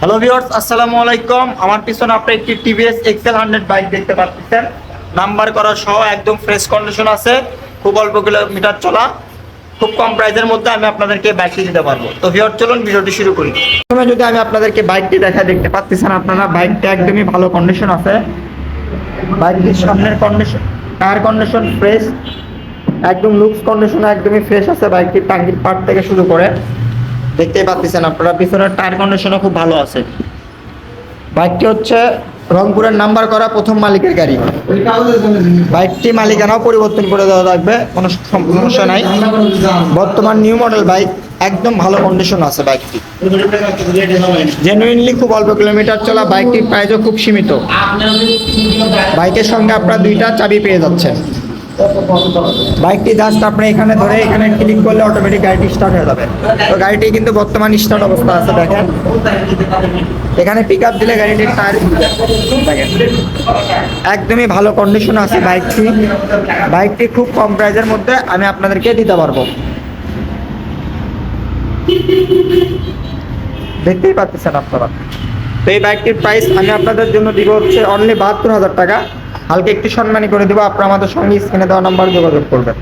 Hello viewers আসসালামু আলাইকুম। আমার পিছনে আপনি একটি টিভিএস এক্সেল হান্ড্রেড বাইক দেখতে পাচ্ছেন। নাম্বার করা সহ একদম ফ্রেশ কন্ডিশন আছে। খুব অল্প কিলোমিটার চলা। খুব কম প্রাইসের মধ্যে আমি আপনাদেরকে বাইকটি দিতে পারব। তো ভিউয়ার চলুন ভিডিওটি শুরু করি। প্রথমে যদি আমি আপনাদেরকে বাইকটি দেখা দেখতে পাচ্ছেন আপনারা বাইকটা একদমই ভালো কন্ডিশন আছে। বাইকটির সামনের কন্ডিশন টায়ার কন্ডিশন ফ্রেশ একদম লুকস কন্ডিশন একদমই ফ্রেশ আছে বাইকটির টাঙ্কির পার্ট থেকে শুরু করে। দেখতেই পাচ্ছেন আপনারা, পিছনের টায়ার কন্ডিশনও খুব ভালো আছে। বাইকটি হচ্ছে রংপুরের নাম্বার করা প্রথম মালিকের গাড়ি। বাইকটি মালিকানাও পরিবর্তন করে দেওয়া লাগবে কোনো সম- সমস্যা নাই। বর্তমান নিউ মডেল বাইক একদম ভালো কন্ডিশন আছে বাইকটি। জেনুইনলি খুব অল্প কিলোমিটার চলা বাইকটির প্রাইসও খুব সীমিত। বাইকের সঙ্গে আপনারা দুইটা চাবি পেয়ে যাচ্ছেন। বাইকটি জাস্ট আপনি এখানে ধরে এখানে ক্লিক করলে অটোমেটিক গাড়িটি স্টার্ট হয়ে যাবে। তো গাড়িটি কিন্তু বর্তমান স্টার্ট অবস্থা আছে দেখেন। এখানে পিক আপ দিলে গাড়িটির টায়ার একদমই ভালো কন্ডিশন আছে বাইকটি। বাইকটি খুব কম প্রাইসের মধ্যে আমি আপনাদেরকে দিতে পারব। দেখতেই পাচ্ছেন আপনারা। তো এই বাইকটির প্রাইস আমি আপনাদের জন্য দিব হচ্ছে অনলি বাহাত্তর হাজার টাকা। হালকা একটু সম্মানী করে দেবো। আপনার আমাদের সঙ্গে স্ক্রিনে দেওয়া নাম্বার যোগাযোগ করবেন।